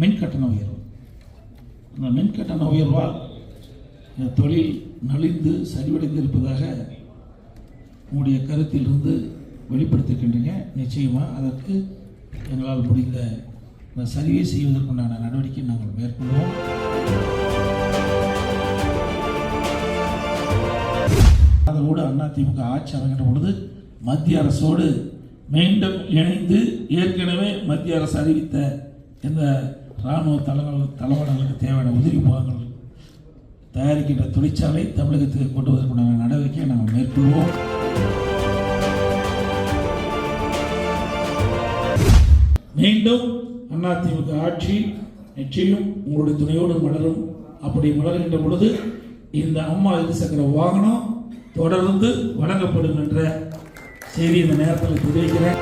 மின் கட்டண உயர்வு. அந்த மின் கட்டண உயர்வால் இந்த தொழில் நலிந்து சரிவடைந்திருப்பதாக உங்களுடைய கருத்திலிருந்து வெளிப்படுத்திருக்கின்றீங்க. நிச்சயமாக அதற்கு எங்களால் முடிந்த இந்த சரிவை செய்வதற்குண்டான நடவடிக்கை நாங்கள் மேற்கொள்வோம். அதோடு அதிமுக ஆட்சி அமைகின்ற பொழுது மத்திய அரசோடு மீண்டும் இணைந்து ஏற்கனவே மத்திய அரசு அறிவித்த இந்த இராணுவ தளங்கள் தளவாடங்களுக்கு தேவையான உதிரி பாகங்கள் தயாரிக்கின்ற தொழிற்சாலை தமிழகத்துக்கு கொண்டு வருவதற்குண்டான நடவடிக்கையை நாங்கள் மேற்கொள்வோம். மீண்டும் அதிமுக ஆட்சி நிச்சயம் உங்களுடைய துணையோடு மலரும். அப்படி மலர்கின்ற பொழுது இந்த அம்மா இருசக்கர வாகனம் தொடர்ந்து வழங்கப்படும் என்ற செய்தி இந்த நேரத்தில் தெரிவிக்கிறேன்.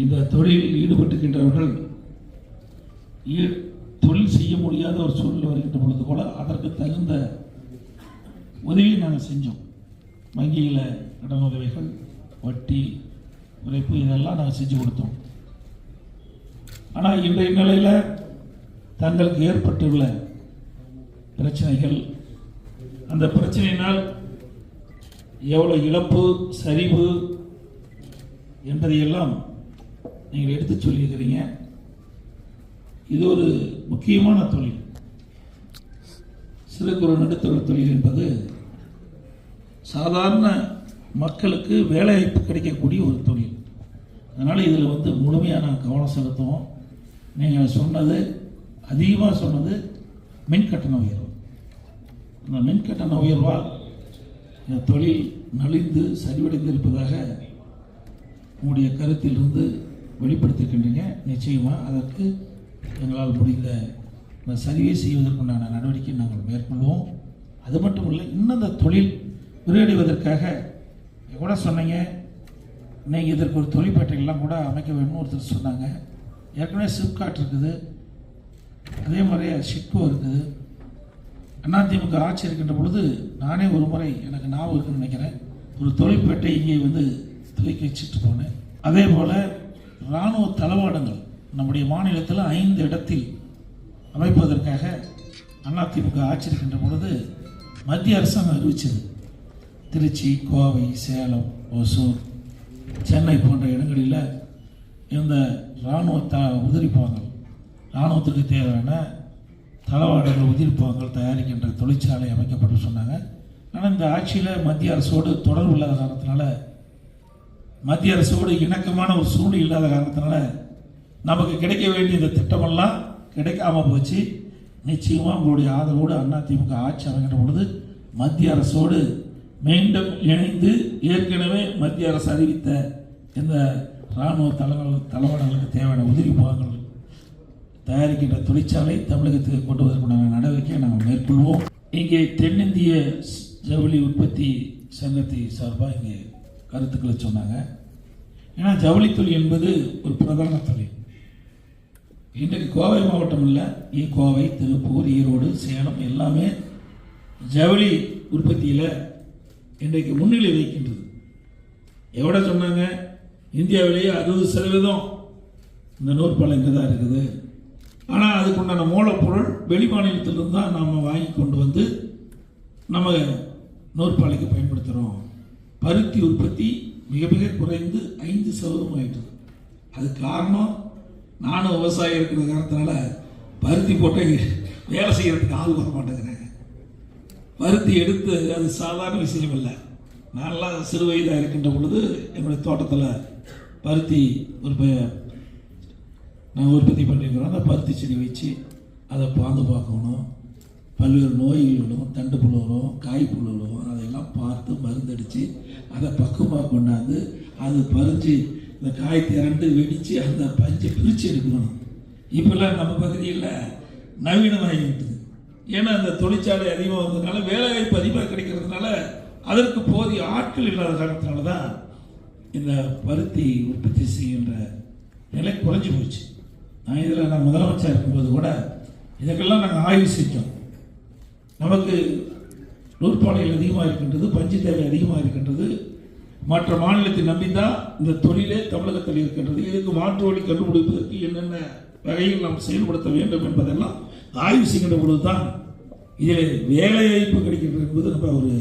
இந்த தொழிலில் ஈடுபட்டுகின்றவர்கள் ஈ- தொழில் செய்ய முடியாத ஒரு சூழல் வருகின்ற பொழுது கூட அதற்கு தகுந்த உதவியை நாங்கள் செஞ்சோம். வங்கியில் கடன் உதவிகள் வட்டி உழைப்பு இதெல்லாம் நாங்கள் செஞ்சு கொடுத்தோம். ஆனால் இன்றைய நிலையில் தங்களுக்கு ஏற்பட்டுள்ள பிரச்சனைகள் அந்த பிரச்சனையினால் எவ்வளோ இழப்பு சரிவு என்பதையெல்லாம் நீங்கள் எடுத்து சொல்லியிருக்கிறீங்க. இது ஒரு முக்கியமான தொழில். சிறு குறு நடுத்தர தொழில் என்பது சாதாரண மக்களுக்கு வேலைவாய்ப்பு கிடைக்கக்கூடிய ஒரு தொழில். அதனால் இதில் வந்து முழுமையான கவனம் செலுத்துவோம். நீங்கள் சொன்னது அதிகமாக சொன்னது மின் கட்டண உயர்வு. அந்த மின் கட்டண உயர்வால் இந்த தொழில் நலிந்து சரிவடைந்திருப்பதாக உங்களுடைய கருத்திலிருந்து வெளிப்படுத்திருக்கின்றீங்க நிச்சயமாக அதற்கு எங்களால் முடிந்த இந்த சரிவை செய்வதற்குண்டான நடவடிக்கை நாங்கள் மேற்கொள்வோம். அது மட்டும் இல்லை இன்னும் இந்த தொழில் விரிவடைவதற்காக கூட சொன்னீங்க. நீங்கள் இதற்கு ஒரு தொழிற்பேட்டைகள்லாம் கூட அமைக்க வேணும்னு ஒருத்தர் சொன்னாங்க. ஏற்கனவே சிப்காட் இருக்குது. அதே மாதிரி சிட்கோ இருக்குது. அதிமுக ஆட்சி இருக்கின்ற பொழுது நானே ஒரு முறை எனக்கு ஞாபகம் இருக்குன்னு நினைக்கிறேன். ஒரு தொழிற்பேட்டை இங்கே வந்து துவக்கி வச்சுட்டு போனேன். அதே போல் இராணுவ தளவாடங்கள் நம்முடைய மாநிலத்தில் ஐந்து இடத்தில் அமைப்பதற்காக அதிமுக ஆட்சியிருக்கின்ற பொழுது மத்திய அரசாங்கம் அறிவிச்சது. திருச்சி கோவை சேலம் ஒசூர் சென்னை போன்ற இடங்களில் இந்த இராணுவ த உதிரிப்பாங்கள் இராணுவத்துக்கு தேவையான தளவாடங்கள் உதிரிப்பாங்கள் தயாரிக்கின்ற தொழிற்சாலை அமைக்கப்பட்டு சொன்னாங்க. ஆனால் இந்த ஆட்சியில் மத்திய அரசோடு தொடர்பு இல்லாத காரணத்தினால மத்திய அரசோடு இணக்கமான ஒரு சூழ்நிலை இல்லாத காரணத்தினால நமக்கு கிடைக்க வேண்டிய இந்த திட்டமெல்லாம் கிடைக்காம போச்சு. நிச்சயமாக உங்களுடைய ஆதரவோடு அதிமுக ஆட்சி அமைக்கின்ற பொழுது மத்திய அரசோடு மீண்டும் இணைந்து ஏற்கனவே மத்திய அரசு அறிவித்த இந்த இராணுவ தளங்கள் தளவாடங்களுக்கு தேவையான உதிரி பாகங்கள் தயாரிக்கின்ற தொழிற்சாலை தமிழகத்துக்கு கொண்டு வருவதற்குண்டான நடவடிக்கையை நாங்கள் மேற்கொள்வோம். இங்கே தென்னிந்திய ஜவுளி உற்பத்தி சங்கத்தை சார்பாக இங்கே கருத்துக்களை சொன்னாங்க. ஏன்னா ஜவுளி தொழில் என்பது ஒரு பிரதான தொழில் இன்றைக்கு கோவை மாவட்டம் இல்லை கோவை திருப்பூர் ஈரோடு சேலம் எல்லாமே ஜவுளி உற்பத்தியில் இன்றைக்கு முன்னிலை வைக்கின்றது எவ்வளோ சொன்னாங்க? இந்தியாவிலேயே அறுபது சதவீதம் இந்த நூற்பாலை இங்கே தான் இருக்குது. ஆனால் அதுக்குண்டான மூலப்பொருள் வெளி மாநிலத்திலிருந்து தான் நாம் வாங்கி கொண்டு வந்து நம்ம நூற்பாலைக்கு பயன்படுத்துகிறோம் பருத்தி உற்பத்தி மிக மிக குறைந்து ஐந்து சதவீதம் ஆயிட்டது அது காரணம் நானும் விவசாயம் இருக்கிற காரணத்தினால பருத்தி போட்டு வேலை செய்கிறதுக்கு ஆள் வர மாட்டேங்கிறாங்க. பருத்தி எடுத்து அது சாதாரண விஷயம் இல்லை. நான்லாம் சிறு வயதாக இருக்கின்ற பொழுது என்னுடைய தோட்டத்தில் பருத்தி ஒரு ப- உற்பத்தி பண்ணியிருக்கிறோம் அந்த பருத்தி செடி வச்சு அதை பாந்து பார்க்கணும். பல்வேறு நோய்கள் வரும் தண்டு புழு வரும் காய் புழு வரும் அதையெல்லாம் பார்த்து மருந்தடித்து அதை பக்குவமாக கொண்டாந்து அது பறிஞ்சு இந்த காய் திரண்டு வெடித்து அந்த பஞ்சை பிரித்து எடுக்கணும். இப்போல்லாம் நம்ம பகுதியில் நவீனமாகிவிட்டது ஏன்னா அந்த தொழிற்சாலை அதிகமாக வந்ததுனால வேலைவாய்ப்பு அதிகமாக கிடைக்கிறதுனால அதற்கு போதிய ஆட்கள் இல்லாத காரணத்தினால தான் இந்த பருத்தி உற்பத்தி செய்கின்ற நிலை குறைஞ்சி போச்சு. நான் இதில் நான் முதலமைச்சர் இருக்கும்போது கூட இதற்கெல்லாம் நாங்கள் ஆய்வு செஞ்சோம் நமக்கு நூற்பாலைகள் அதிகமாக இருக்கின்றது பஞ்சு தேவை அதிகமாக இருக்கின்றது. மற்ற மாநிலத்தை நம்பித்தான் இந்த தொழிலே தமிழகத்தில் இருக்கின்றது. இதுக்கு மாற்று வழி கண்டுபிடிப்பதற்கு என்னென்ன வகையில் நாம் செயல்படுத்த வேண்டும் என்பதெல்லாம் ஆய்வு செய்கின்ற பொழுதுதான் இதில் வேலை வாய்ப்பு கிடைக்கின்றது என்பது நம்ம ஒரு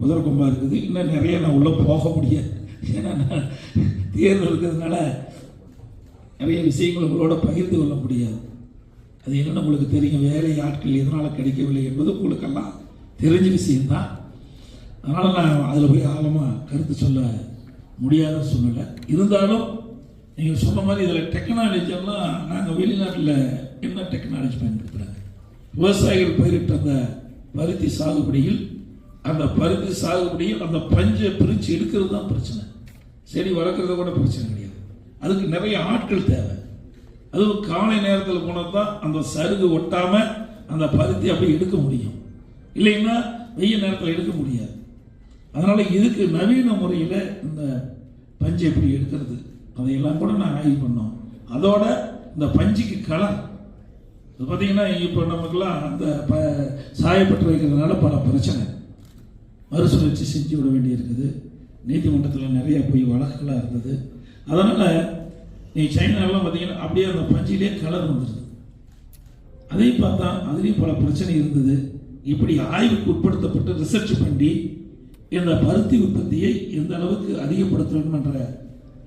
முதற்கொம்பாக இருக்குது. இன்னும் நிறைய நான் உள்ளே போக முடியாது. ஏன்னா தேர்தல் இருக்கிறதுனால நிறைய விஷயங்கள் உங்களோட பகிர்ந்து கொள்ள முடியாது. அது என்னென்ன உங்களுக்கு தெரியும். வேலை ஆட்கள் எதனால் கிடைக்கவில்லை என்பது உங்களுக்கெல்லாம் தெரிஞ்ச விஷயம்தான் அதனால் நான் அதில் போய் ஆழமாக கருத்து சொல்ல முடியாத சூழ்நிலை இருந்தாலும் நீங்கள் சொன்ன மாதிரி இதில் டெக்னாலஜியெல்லாம் நாங்கள் வெளிநாட்டில் என்ன டெக்னாலஜி பயன்படுத்துகிறாங்க விவசாயிகள் பயிரிட்ட அந்த பருத்தி சாகுபடியில் அந்த பருத்தி சாகுபடியில் அந்த பஞ்சை பிரித்து எடுக்கிறது தான் பிரச்சனை. செடி வளர்க்குறத கூட பிரச்சனை கிடையாது. அதுக்கு நிறைய ஆட்கள் தேவை. அதுவும் காலை நேரத்தில் போனால் தான் அந்த சருகு ஒட்டாமல் அந்த பருத்தி அப்படியே எடுக்க முடியும். இல்லைன்னா வெய்ய நேரத்தில் எடுக்க முடியாது. அதனால் இதுக்கு நவீன முறையில் இந்த பஞ்சு எப்படி எடுக்கிறது அதையெல்லாம் கூட நான் ஆய்வு பண்ணோம். அதோட இந்த பஞ்சுக்கு கலர். இது பார்த்தீங்கன்னா இப்போ நமக்கெல்லாம் அந்த ப சாயப்பட்டு வைக்கிறதுனால பல பிரச்சனை. மறுசுழற்சி செஞ்சு விட வேண்டியிருக்குது. நீதிமன்றத்தில் நிறைய போய் வழக்குகளாக இருந்தது. அதனால் நீ சைனாலாம் பார்த்தீங்கன்னா அப்படியே அந்த பஞ்சிலே கலர் வந்துடுது அதையும் பார்த்தா அதுலேயும் பல பிரச்சனை இருந்தது. இப்படி ஆய்வுக்கு உட்படுத்தப்பட்டு ரிசர்ச் பண்ணி இந்த பருத்தி உற்பத்தியை எந்த அளவுக்கு அதிகப்படுத்த வேண்டும் என்ற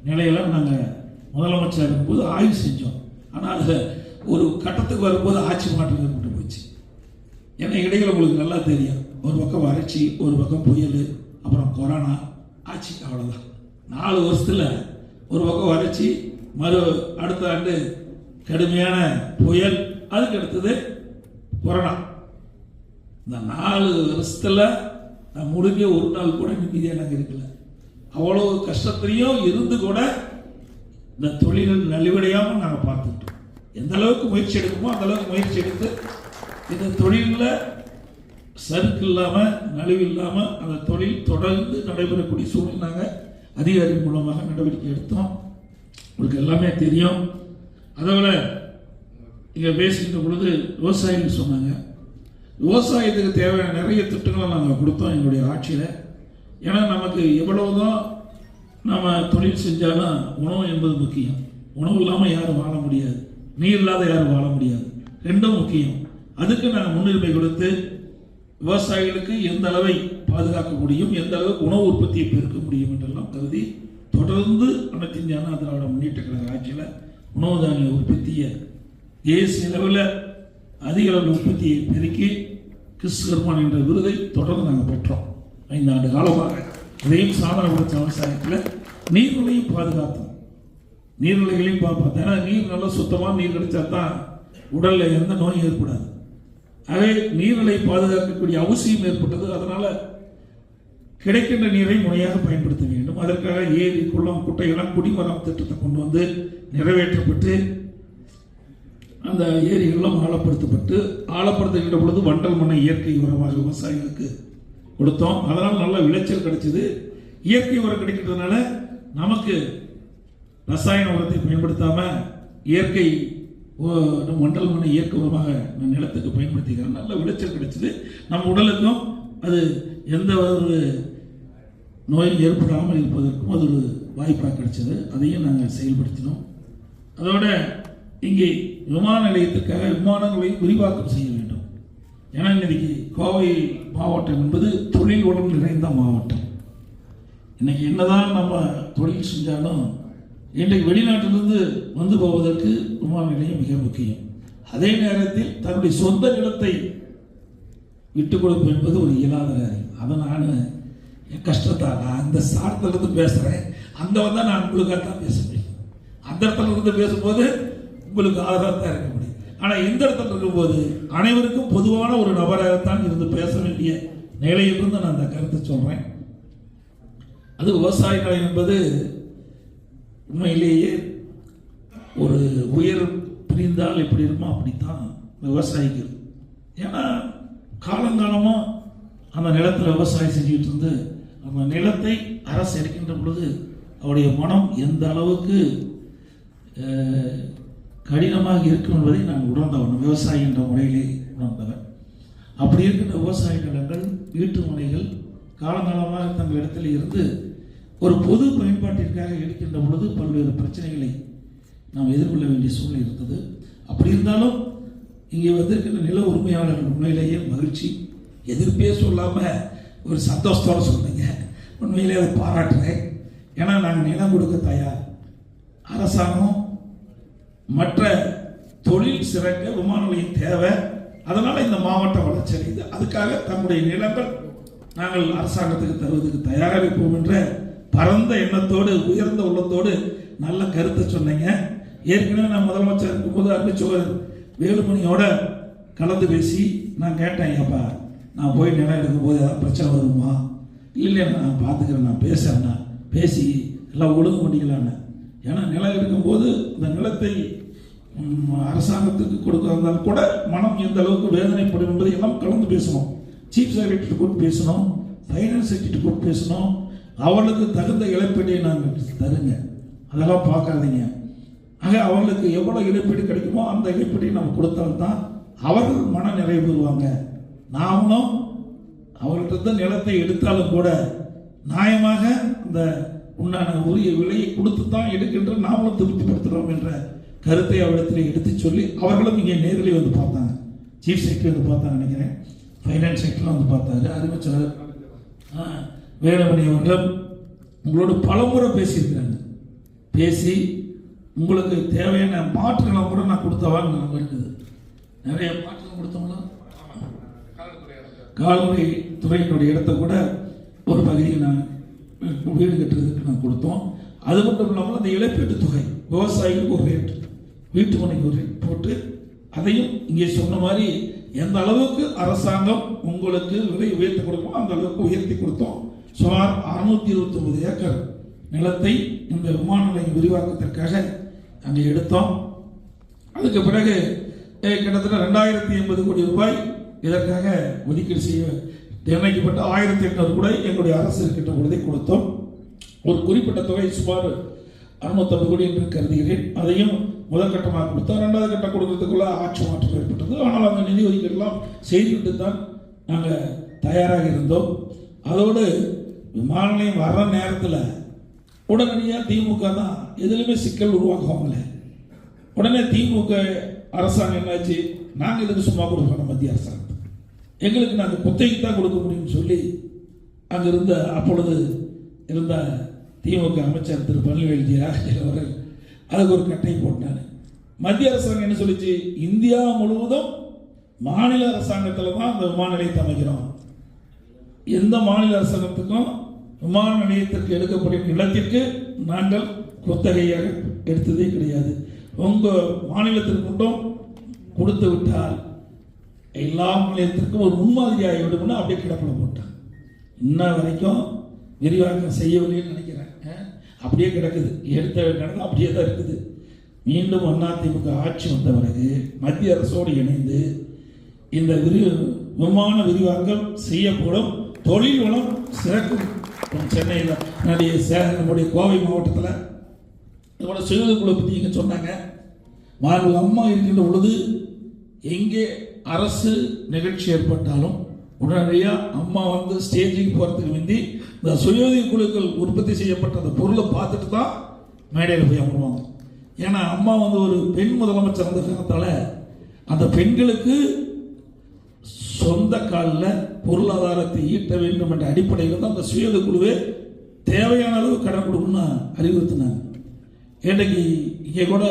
நிலையெல்லாம் நாங்கள் முதலமைச்சர் இருக்கும்போது ஆய்வு செஞ்சோம். ஆனால் அதில் ஒரு கட்டத்துக்கு வரும்போது ஆட்சி மாற்றம் ஏற்பட்டு போச்சு. ஏன்னா இடையில உங்களுக்கு நல்லா தெரியும். ஒரு பக்கம் வறட்சி ஒரு பக்கம் புயல் அப்புறம் கொரோனா ஆட்சி அவ்வளோதான் நாலு வருஷத்தில் ஒரு பக்கம் வறட்சி மறு அடுத்த ஆண்டு கடுமையான புயல் அதுக்கு அடுத்தது கொரோனா இந்த நாலு வருஷத்தில் நான் முடிஞ்ச ஒரு நாள் கூட நிம்மதியாக நாங்கள் இருக்கல. அவ்வளோ கஷ்டத்துலையும் இருந்து கூட இந்த தொழில் நலிவடையாமல் நாங்கள் பார்த்துக்கிட்டோம். எந்த அளவுக்கு முயற்சி எடுக்குமோ அந்த அளவுக்கு முயற்சி எடுத்து இந்த தொழிலில் சறுக்கு இல்லாமல் நலிவு இல்லாமல் அந்த தொழில் தொடர்ந்து நடைபெறக்கூடிய சூழ்நிலை நாங்கள் அதிகாரி மூலமாக நடவடிக்கை எடுத்தோம். உங்களுக்கு எல்லாமே தெரியும். அதோட இங்கே பேசுகின்ற பொழுது விவசாயிகள் சொன்னாங்க விவசாயத்துக்கு தேவையான நிறைய திட்டங்களை நாங்கள் கொடுத்தோம் எங்களுடைய ஆட்சியில். ஏன்னா நமக்கு எவ்வளவுதான் நம்ம தொழில் செஞ்சாலும் உணவு என்பது முக்கியம். உணவு இல்லாமல் யாரும் வாழ முடியாது. நீர் இல்லாத யாரும் வாழ முடியாது. ரெண்டும் முக்கியம். அதுக்கு நாங்கள் முன்னுரிமை கொடுத்து விவசாயிகளுக்கு எந்த அளவை பாதுகாக்க முடியும் எந்த அளவுக்கு உணவு உற்பத்தியை பெருக்க முடியும் என்றெல்லாம் கருதி தொடர்ந்து அனைத்து இந்திய அண்ணா திராவிட முன்னேற்ற கழக ஆட்சியில் உணவு தானிய உற்பத்தியை தேசிய அளவில் அதிக அளவில் உற்பத்தியை பெருக்கி கிறிஸ்துவர்மான் என்ற விருதை தொடர்ந்து நாங்கள் பெற்றோம். ஐந்து ஆண்டு காலமாக. இதையும் சாதனப்படுத்த விவசாயத்தில் நீர்நிலையும் பாதுகாத்தோம். நீர்நிலைகளையும் பார்ப்போம் ஏன்னா நீர் நல்லா சுத்தமாக நீர் கிடைச்சா தான் உடலில் எந்த நோயும் ஏற்படாது. ஆகவே நீர்நிலை பாதுகாக்கக்கூடிய அவசியம் ஏற்பட்டது. அதனால் கிடைக்கின்ற நீரை முறையாக பயன்படுத்த வேண்டும். அதற்காக ஏரி குளம் குட்டையெல்லாம் குடிமரம் திட்டத்தை கொண்டு வந்து நிறைவேற்றப்பட்டு அந்த ஏரிகளும் ஆழப்படுத்தப்பட்டு ஆழப்படுத்துகின்ற பொழுது வண்டல் மண்ணை இயற்கை உரமாக விவசாயிகளுக்கு கொடுத்தோம். அதனால் நல்ல விளைச்சல் கிடைச்சிது. இயற்கை உரம் கிடைக்கிறதுனால நமக்கு ரசாயன உரத்தை பயன்படுத்தாம இயற்கை ஓ- நம்ம மண்டல் மண்ணை இயற்கை உரமாக நிலத்துக்கு பயன்படுத்திக்கிறோம் நல்ல விளைச்சல் கிடைச்சிது. நம்ம உடலுக்கும் அது எந்த ஒரு நோயும் ஏற்படாமல் இருப்பதற்கும் அது ஒரு வாய்ப்பாக கிடைச்சது. அதையும் நாங்கள் செயல்படுத்தினோம். அதோட இங்கே விமான நிலையத்துக்காக விமானங்களை விரிவாக்கம் செய்ய வேண்டும். ஏன்னா இன்னைக்கு கோவை மாவட்டம் என்பது தொழில் வளம் நிறைந்த மாவட்டம். இன்னைக்கு என்னதான் நம்ம தொழில் செஞ்சாலும் இன்றைக்கு வெளிநாட்டிலிருந்து வந்து போவதற்கு விமான நிலையம் மிக முக்கியம். அதே நேரத்தில் தன்னுடைய சொந்த நிலத்தை விட்டுக் கொடுப்பு என்பது ஒரு இயலாத காரியம். அதை நான் என் கஷ்டத்தால் நான் அந்த சாரத்திலிருந்து பேசுகிறேன் அங்கே வந்தால் நான் உங்களுக்காக தான் பேச முடியும். அந்த இடத்துல இருந்து பேசும்போது உங்களுக்கு ஆதரவாக தான் இருக்க முடியும். ஆனால் இந்த இடத்துல இருக்கும்போது அனைவருக்கும் பொதுவான ஒரு நபராகத்தான் இருந்து பேச வேண்டிய நிலையிலிருந்து நான் அந்த கருத்தை சொல்கிறேன் அது விவசாயிகள் என்பது உண்மையிலேயே ஒரு உயர் பிரிந்தால் எப்படி இருக்குமோ அப்படித்தான் விவசாயிகள். ஏன்னா காலங்காலமாக அந்த நிலத்தில் விவசாயம் செஞ்சுக்கிட்டு இருந்து அந்த நிலத்தை அரசு எடுக்கின்ற பொழுது அவருடைய மனம் எந்த அளவுக்கு கடினமாக இருக்கும் என்பதை நான் உணர்ந்தவன். விவசாயி என்ற முறையிலே உணர்ந்தவன். அப்படி இருக்கின்ற விவசாய நிலங்கள் வீட்டு முனைகள் காலங்காலமாக தங்கள் இடத்துல இருந்து ஒரு பொது பயன்பாட்டிற்காக எடுக்கின்ற பொழுது பல்வேறு பிரச்சனைகளை நாம் எதிர்கொள்ள வேண்டிய சூழ்நிலை இருந்தது. அப்படி இருந்தாலும் இங்கே வந்திருக்கின்ற நில உரிமையாளர்கள் உண்மையிலேயே மகிழ்ச்சி. எதிர்ப்பே சொல்லாமல் ஒரு சந்தோஷத்தோடு சொன்னீங்க. உண்மையிலே அதை பாராட்டுறேன். ஏன்னா நாங்கள் நிலம் கொடுக்க தயார். அரசாங்கம் மற்ற தொழில் சிறக்க விமான நிலையம் தேவை அதனால இந்த மாவட்டம் வளர்ச்சி அடையுது அதுக்காக தம்முடைய நிலங்கள் நாங்கள் அரசாங்கத்துக்கு தருவதற்கு தயாராக இருப்போம் என்ற பரந்த எண்ணத்தோடு உயர்ந்த உள்ளத்தோடு நல்ல கருத்தை சொன்னீங்க. ஏற்கனவே நான் முதலமைச்சர் இருக்கும்போது அருமைச்சோர் வேலுமணியோட கலந்து பேசி நான் கேட்டேன் ஐயாப்பா நான் போய் நிலம் எடுக்கும்போது ஏதாவது பிரச்சனை வருமா? இல்லை நான் பார்த்துக்கிறேன் நான் பேசுறேன்னா பேசி எல்லாம் ஒழுங்கு பண்ணிக்கலான்னு ஏன்னா நிலம் எடுக்கும்போது இந்த நிலத்தை அரசாங்கத்துக்கு கொடுக்கறதால் கூட மனம் எந்த அளவுக்கு வேதனைப்படும் என்பதை எல்லாம் கலந்து பேசணும். சீஃப் செக்ரட்டரி கூட பேசணும். ஃபைனான்ஸ் செக்ரட்டரி கூட பேசணும். அவர்களுக்கு தகுந்த இழப்பீட்டை நாங்கள் தருங்க. அதெல்லாம் பார்க்காதீங்க. ஆக அவர்களுக்கு எவ்வளோ இழப்பீடு கிடைக்குமோ அந்த இழப்பீட்டை நம்ம கொடுத்தால்தான் அவர்கள் மன நிறைவு பெறுவாங்க. நாமளும் அவர்கிட்ட நிலத்தை எடுத்தாலும் கூட நியாயமாக அந்த உண்டான உரிய விலையை கொடுத்து தான் எடுக்கின்ற நாமளும் திருப்திப்படுத்துகிறோம் என்ற கருத்தை அவரிடத்தில் எடுத்து சொல்லி அவர்களும் இங்கே நேரில் வந்து பார்த்தாங்க. சீஃப் செக்ரட்டரி வந்து பார்த்தாங்க நினைக்கிறேன். ஃபைனான்ஸ் செக்ரட்டரி வந்து பார்த்தாரு. அறிவிச்சார் வேலுமணி அவர்களும் உங்களோட பலமுறை பேசியிருக்கிறாங்க. பேசி உங்களுக்கு தேவையான மாற்றுகளை கூட நான் கொடுத்தவான்னு நான் இருக்குது நிறைய மாற்றுகள் கொடுத்தோம்னா கால்நடை துறையினுடைய இடத்த கூட ஒரு பகுதியை நான் வீடு கட்டுறதுக்கு நான் கொடுத்தோம். அது மட்டும் இல்லாமல் அந்த இழப்பீட்டு தொகை விவசாயிகளுக்கு ஒரு ரேட்டு வீட்டு மனைக்கு ஒரு போட்டு அதையும் இங்கே சொன்ன மாதிரி எந்த அளவுக்கு அரசாங்கம் உங்களுக்கு விலை உயர்த்தி கொடுக்குமோ அந்த அளவுக்கு உயர்த்தி கொடுத்தோம். சுமார் அறுநூத்தி இருபத்தி ஒன்பது ஏக்கர் நிலத்தை இந்த விமான நிலையம் விரிவாக்கத்திற்காக அங்கே எடுத்தோம். அதுக்கு பிறகு கிட்டத்தட்ட ரெண்டாயிரத்தி எண்பது கோடி ரூபாய் இதற்காக ஒதுக்கீடு செய்ய நிர்ணயிக்கப்பட்ட ஆயிரத்தி எட்நூறு கூட எங்களுடைய அரசு இருக்கின்ற பொழுதை கொடுத்தோம். ஒரு குறிப்பிட்ட தொகை சுமார் அறுநூத்தம்பது கோடி என்று கருதுகிறேன். அதையும் முதல் கட்டமாக கொடுத்தோம் ரெண்டாவது கட்டம் கொடுக்கறதுக்குள்ள ஆட்சி மாற்றம் ஏற்பட்டது. ஆனால் அந்த நிதி ஒதுக்கீடுலாம் செய்துவிட்டு தான் நாங்கள் தயாராக இருந்தோம். அதோடு விமான நிலையம் வர்ற நேரத்தில் உடனடியாக திமுக தான் எதுலையுமே சிக்கல் உருவாக்குவாங்களே உடனே திமுக அரசாங்கம் என்னாச்சு? நாங்கள் இதுக்கு சும்மா கொடுப்போம் மத்திய அரசாங்கம் எங்களுக்கு நாங்கள் குத்தகைக்கு தான் கொடுக்க முடியும்னு சொல்லி அங்கே இருந்த அப்பொழுது இருந்த திமுக அமைச்சர் திரு பழனிவேல் ஜெயராஜ் அவர்கள் அதுக்கு ஒரு கட்டை போட்டார். மத்திய அரசாங்கம் என்ன சொல்லிச்சு? இந்தியா முழுவதும் மாநில அரசாங்கத்தில் தான் அந்த விமான நிலையத்தை அமைக்கிறோம். எந்த மாநில அரசாங்கத்துக்கும் விமான நிலையத்திற்கு எடுக்கப்படும் நிலத்திற்கு நாங்கள் குத்தகையாக எடுத்ததே கிடையாது. உங்கள் மாநிலத்திற்கு மட்டும் கொடுத்து விட்டால் எல்லா மாநிலத்திற்கும் ஒரு முன்மாதிரியாக விடும்னு அப்படியே கிடப்பில் போட்டான் இன்ன வரைக்கும் விரிவாக்கம் செய்யவில்லைன்னு நினைக்கிறேன். அப்படியே கிடக்குது. எடுத்த கிடந்து அப்படியே தான் இருக்குது. மீண்டும் அதிமுக ஆட்சி வந்த பிறகு மத்திய அரசோடு இணைந்து இந்த விரி விமான விரிவாக்கம் செய்யப்படும் தொழில் வளம் சிறக்கும். சென்னையில் நிறைய சே- நம்முடைய கோவை மாவட்டத்தில் இதோட சுயகுழு பற்றி இங்கே சொன்னாங்க. மாண்பு அம்மா இருக்கின்ற பொழுது எங்கே அரசு நிகழ்ச்சி ஏற்பட்டாலும் உடனடியாக அம்மா வந்து ஸ்டேஜுக்கு போகிறதுக்கு முந்தி இந்த சுயோதவி குழுக்கள் உற்பத்தி செய்யப்பட்ட அந்த பொருளை பார்த்துட்டு தான் மேடையில் போய் அமருவாங்க. ஏன்னா அம்மா வந்து ஒரு பெண் முதலமைச்சர் அந்த காரணத்தால் அந்த பெண்களுக்கு சொந்த காலில் பொருளாதாரத்தை ஈட்ட வேண்டும் என்ற அடிப்படையில் தான் அந்த சுயோத குழுவே தேவையான அளவு கடன் கொடுக்கணும்னு அறிவுறுத்தினாங்க. இன்றைக்கு இங்கே கூட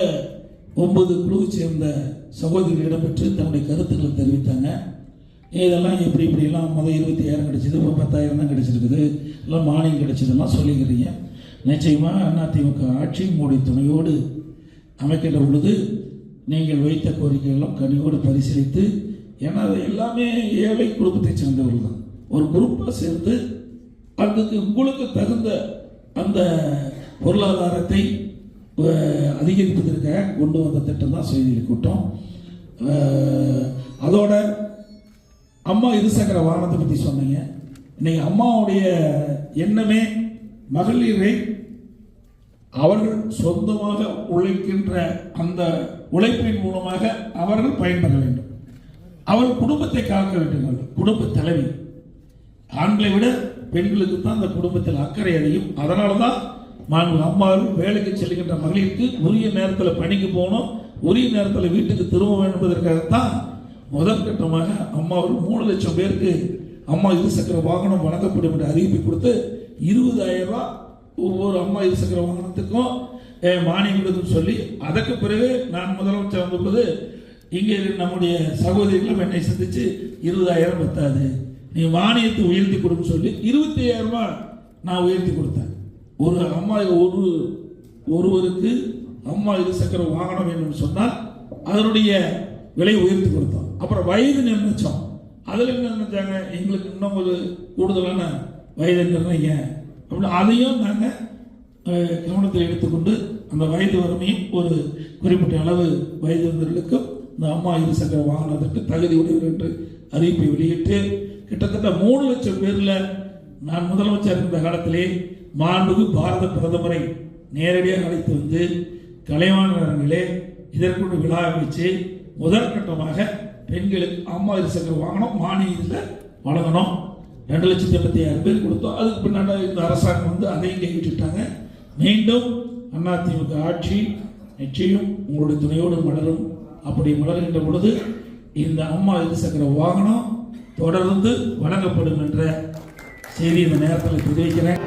ஒன்பது குழுவை சேர்ந்த சகோதரிகள் இடம்பெற்று தன்னுடைய கருத்துக்களை தெரிவித்தாங்க. இதெல்லாம் எப்படி இப்படிலாம் முதல் இருபத்தி ஆயிரம் கிடச்சிது இப்போ பத்தாயிரம் தான் கிடைச்சிருக்குது. எல்லாம் மானியம் கிடச்சிதெல்லாம் சொல்லிக்கிறீங்க. நிச்சயமாக அதிமுக ஆட்சி மோடி துணையோடு அமைக்கின்ற பொழுது நீங்கள் வைத்த கோரிக்கையெல்லாம் கனிவோடு பரிசீலித்து ஏன்னா அது எல்லாமே ஏழை குடும்பத்தை சேர்ந்தவர்கள் தான். ஒரு குரூப்பாக சேர்ந்து அதுக்கு உங்களுக்கு தகுந்த அந்த பொருளாதாரத்தை அதிகரிப்பதற்காக கொண்டு வந்த திட்டம் தான் செய்தியில் கூட்டம். அதோட அம்மா இருசக்கர வாகனத்தை பற்றி சொன்னீங்க. இன்னைக்கு அம்மாவுடைய எண்ணமே மகளிரை அவர்கள் சொந்தமாக உழைக்கின்ற அந்த உழைப்பின் மூலமாக அவர்கள் பயன்பெற வேண்டும். அவள் குடும்பத்தை காக்க வேண்டும். குடும்ப தலைவி. ஆண்களை விட பெண்களுக்கு தான் அந்த குடும்பத்தில் அக்கறை அதிகம். அதனால தான் நாங்கள் அம்மாவும் வேலைக்கு செல்கின்ற மகளிருக்கு உரிய நேரத்தில் பணிக்கு போகணும். உரிய நேரத்தில் வீட்டுக்கு திரும்ப வேண்டும் என்பதற்காகத்தான் முதல் கட்டமாக அம்மா ஒரு மூணு லட்சம் பேருக்கு அம்மா இருசக்கர வாகனம் வழங்கப்படும் என்ற அறிவிப்பு கொடுத்து இருபதாயிரம் ரூபாய் ஒவ்வொரு அம்மா இருசக்கர வாகனத்துக்கும் மானியம் கொடுக்குன்னு சொல்லி அதற்கு பிறகு நான் முதலமைச்சர் வந்தபோது இங்கே நம்முடைய சகோதரிகளும் என்னை சந்தித்து இருபதாயிரம் பத்தாது. நீ மானியத்தை உயர்த்தி கொடுன்னு சொல்லி இருபத்தி ஐயாயிரம் ரூபாய் நான் உயர்த்தி கொடுத்தேன். ஒரு அம்மா ஒரு ஒருவருக்கு அம்மா இருசக்கர வாகனம் வேணும்னு சொன்னால் அதனுடைய விலை உயர்த்தி கொடுத்தோம். அப்புறம் வயது நிர்ணயிச்சோம். அதில் என்ன நினைச்சாங்க? எங்களுக்கு இன்னும் ஒரு கூடுதலான வயது நிர்ணயிங்க. அப்படின்னு அதையும் நாங்கள் கவனத்தில் எடுத்துக்கொண்டு அந்த வயது வறுமையும் ஒரு குறிப்பிட்ட அளவு வயதினர்களுக்கும் இந்த அம்மா இருசக்கர வாகனத்திற்கு தகுதி உடையவர் என்று அறிவிப்பை வெளியிட்டு கிட்டத்தட்ட மூணு லட்சம் பேரில் நான் முதலமைச்சர் இருந்த காலத்திலே மாண்புகு பாரத பிரதமரை நேரடியாக அழைத்து வந்து கலைவாணர் அரங்கிலே இதற்குண்டு விழா வச்சு முதற்கட்டமாக பெண்களுக்கு அம்மா இருசக்கர வாகனம் மானியத்தில் வழங்கணும். ரெண்டு லட்சத்தி எண்பத்தி ஆயிரம் பேர் கொடுத்தோம். அதுக்கு பின்னாடி இந்த அரசாங்கம் வந்து அதையும் கைவிட்டுட்டாங்க. மீண்டும் அதிமுக ஆட்சி நிச்சயம் உங்களுடைய துணையோடு மலரும். அப்படி மலர்கின்ற பொழுது இந்த அம்மா இருசக்கர வாகனம் தொடர்ந்து வழங்கப்படும் என்ற செய்தி இந்த நேரத்தில் தெரிவிக்கிறேன்.